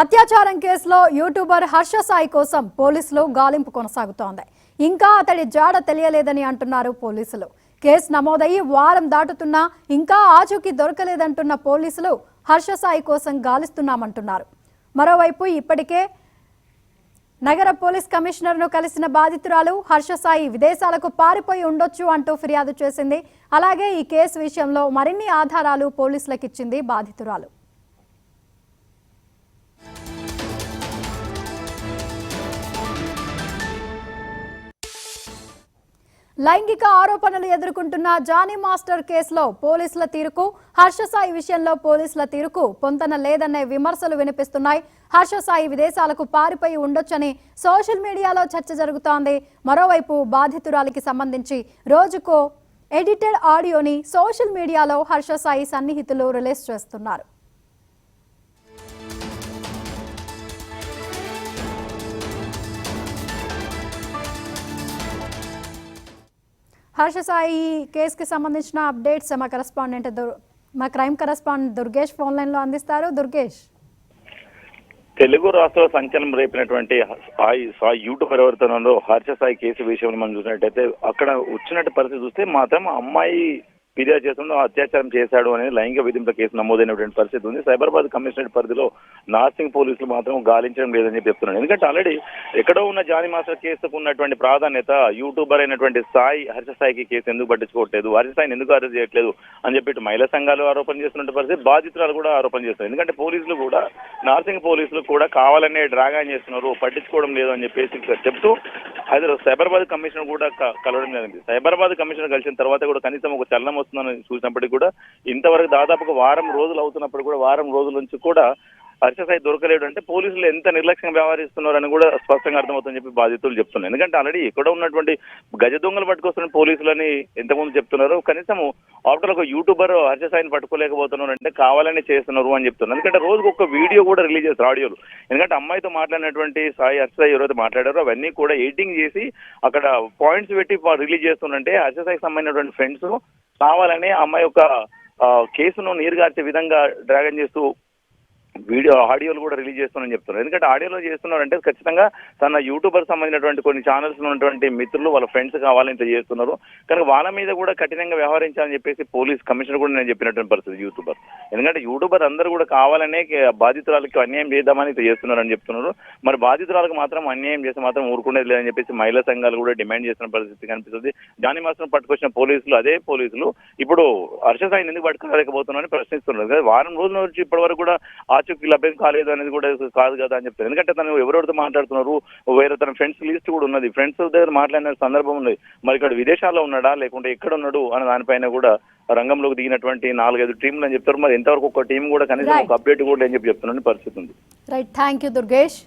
అత్యాచారం కేసులో యూట్యూబర్ హర్ష సాయి కోసం పోలీసులు గాలింపు కొనసాగుతోంది. ఇంకా అతడి జాడ తెలియలేదని అంటున్నారు పోలీసులు. కేసు నమోదయ్యి వారం దాటుతున్నా ఇంకా ఆచూకీ దొరకలేదంటున్న పోలీసులు హర్ష సాయి కోసం గాలిస్తున్నామంటున్నారు. మరోవైపు ఇప్పటికే నగర పోలీస్ కమిషనర్ను కలిసిన బాధితురాలు హర్షసాయి విదేశాలకు పారిపోయి ఉండొచ్చు అంటూ ఫిర్యాదు చేసింది. అలాగే ఈ కేసు విషయంలో మరిన్ని ఆధారాలు పోలీసులకిచ్చింది బాధితురాలు. లైంగిక ఆరోపణలు ఎదుర్కొంటున్న జానీ మాస్టర్ కేసులో పోలీసుల తీరుకు హర్షసాయి విషయంలో పోలీసుల తీరుకు పొంతన లేదనే విమర్శలు వినిపిస్తున్నాయి. హర్షసాయి విదేశాలకు పారిపోయి ఉండొచ్చని సోషల్ మీడియాలో చర్చ జరుగుతోంది. మరోవైపు బాధితురాలికి సంబంధించి రోజుకో ఎడిటెడ్ ఆడియోని సోషల్ మీడియాలో హర్షసాయి సన్నిహితులు రిలీజ్ చేస్తున్నారు. హర్ష సాయి కేసుకి సంబంధించిన అప్డేట్స్ మా కరస్పాండెంట్ మా క్రైమ్ కరస్పాండెంట్ దుర్గేష్ ఫోన్ లైన్లో అందిస్తారు. దుర్గేష్. తెలుగు రాష్ట్ర సంచలనం రేపినటువంటి సాయి సాయి యూటు ఎవరితోనో హర్ష సాయి కేసు విషయంలో మనం చూసినట్టయితే అక్కడ వచ్చినట్టు పరిస్థితి చూస్తే మాత్రం అమ్మాయి ఫిర్యాదు చేస్తుండో అత్యాచారం చేశాడు అనేది లైంగిక వేధింపుల కేసు నమోదైనటువంటి పరిస్థితి ఉంది. సైబరాబాద్ కమిషనరేట్ పరిధిలో నార్సింగ్ పోలీసులు మాత్రం గాలించడం లేదని చెప్పి చెప్తున్నాను ఎందుకంటే ఆల్రెడీ ఎక్కడో ఉన్న జానీ మాస్టర్ కేసుకు ఉన్నటువంటి ప్రాధాన్యత యూట్యూబర్ అయినటువంటి సాయి హర్ష సాయికి కేసు ఎందుకు పట్టించుకోవట్లేదు? హర్ష సాయిని ఎందుకు అరెస్ట్ చేయట్లేదు? అని చెప్పి మహిళా సంఘాలు ఆరోపణ చేస్తున్న పరిస్థితి బాధితురాలు కూడా ఆరోపణ చేస్తున్నారు. ఎందుకంటే పోలీసులు కూడా నార్సింగ్ పోలీసులు కూడా కావాలనే డ్రాగాన్ చేస్తున్నారు పట్టించుకోవడం లేదు అని చెప్పేసి చెప్తూ హైదరాబాద్ సైబరాబాద్ కమిషనర్ కూడా కలవడం జరిగింది. సైబరాబాద్ కమిషనర్ కలిసిన తర్వాత కూడా కనీసం ఒక చలనం వస్తుందని చూసినప్పటికీ కూడా ఇంతవరకు దాదాపుగా వారం రోజులు అవుతున్నప్పుడు కూడా వారం రోజుల నుంచి కూడా హర్షసాయి దొరకలేడు అంటే పోలీసులు ఎంత నిర్లక్ష్యంగా వ్యవహరిస్తున్నారని కూడా స్పష్టంగా అర్థమవుతుందని చెప్పి బాధితులు చెప్తున్నారు. ఎందుకంటే ఆల్రెడీ ఇక్కడ ఉన్నటువంటి గజ దొంగలు పట్టుకొస్తున్న పోలీసులని ఎంతమంది చెప్తున్నారు. కనీసం ఆఫ్టర్ ఒక యూట్యూబర్ హర్షసాయిని పట్టుకోలేకపోతున్నారు అంటే కావాలని చేస్తున్నారు అని చెప్తున్నారు. ఎందుకంటే రోజుకు ఒక వీడియో కూడా రిలీజ్ చేస్తారు ఆడియోలు. ఎందుకంటే అమ్మాయితో మాట్లాడినటువంటి సాయి హర్షసాయి ఎవరైతే మాట్లాడారో అవన్నీ కూడా ఎడిటింగ్ చేసి అక్కడ పాయింట్స్ పెట్టి రిలీజ్ చేస్తుంటే హర్షసాయికి సంబంధించినటువంటి ఫ్రెండ్స్ కావాలని అమ్మాయి యొక్క కేసును నీరుగార్చే విధంగా డ్రాగన్ చేస్తూ వీడియో ఆడియోలు కూడా రిలీజ్ చేస్తున్నారని చెప్తున్నారు. ఎందుకంటే ఆడియోలో చేస్తున్నారంటే ఖచ్చితంగా తన యూట్యూబర్ సంబంధించినటువంటి కొన్ని ఛానల్స్ ఉన్నటువంటి మిత్రులు వాళ్ళ ఫ్రెండ్స్ కావాలని ఇంత చేస్తున్నారు. కనుక వాళ్ళ మీద కూడా కఠినంగా వ్యవహరించాలని చెప్పేసి పోలీస్ కమిషనర్ కూడా నేను చెప్పినటువంటి పరిస్థితి యూట్యూబర్. ఎందుకంటే యూట్యూబర్ అందరూ కూడా కావాలనే బాధితురాలకి అన్యాయం చేద్దామని ఇంత చేస్తున్నారని చెప్తున్నారు. మరి బాధితురాలకు మాత్రం అన్యాయం చేస్తే మాత్రం ఊరుకునేది లేదని చెప్పేసి మహిళా సంఘాలు కూడా డిమాండ్ చేస్తున్న పరిస్థితి కనిపిస్తుంది. జానీ మాస్టర్ పట్టుకొచ్చిన పోలీసులు అదే పోలీసులు ఇప్పుడు హర్ష సాయిని ఎందుకు పట్టుకోలేకపోతున్నారని ప్రశ్నిస్తున్నారు. వారం రోజుల నుంచి ఇప్పటి వరకు కూడా ఆచూకీ లభ్యం కాలేదు అనేది కూడా కాదు కదా అని చెప్తారు. ఎందుకంటే తను ఎవరెవరితో మాట్లాడుతున్నారు వేరే తన ఫ్రెండ్స్ లిస్ట్ కూడా ఉన్నది. ఫ్రెండ్స్ దగ్గర మాట్లాడిన సందర్భం ఉంది. మరి ఇక్కడ విదేశాల్లో ఉన్నాడా? లేకుంటే ఎక్కడ ఉన్నాడు? అనే దానిపైన కూడా రంగంలోకి దిగినటువంటి నాలుగైదు టీంలు అని చెప్తారు. మరి ఎంతవరకు ఒక టీం కూడా కనీసం. ఒక అప్డేట్ కూడా అని చెప్పి చెప్తున్న పరిస్థితి ఉంది. Right thank you Durgesh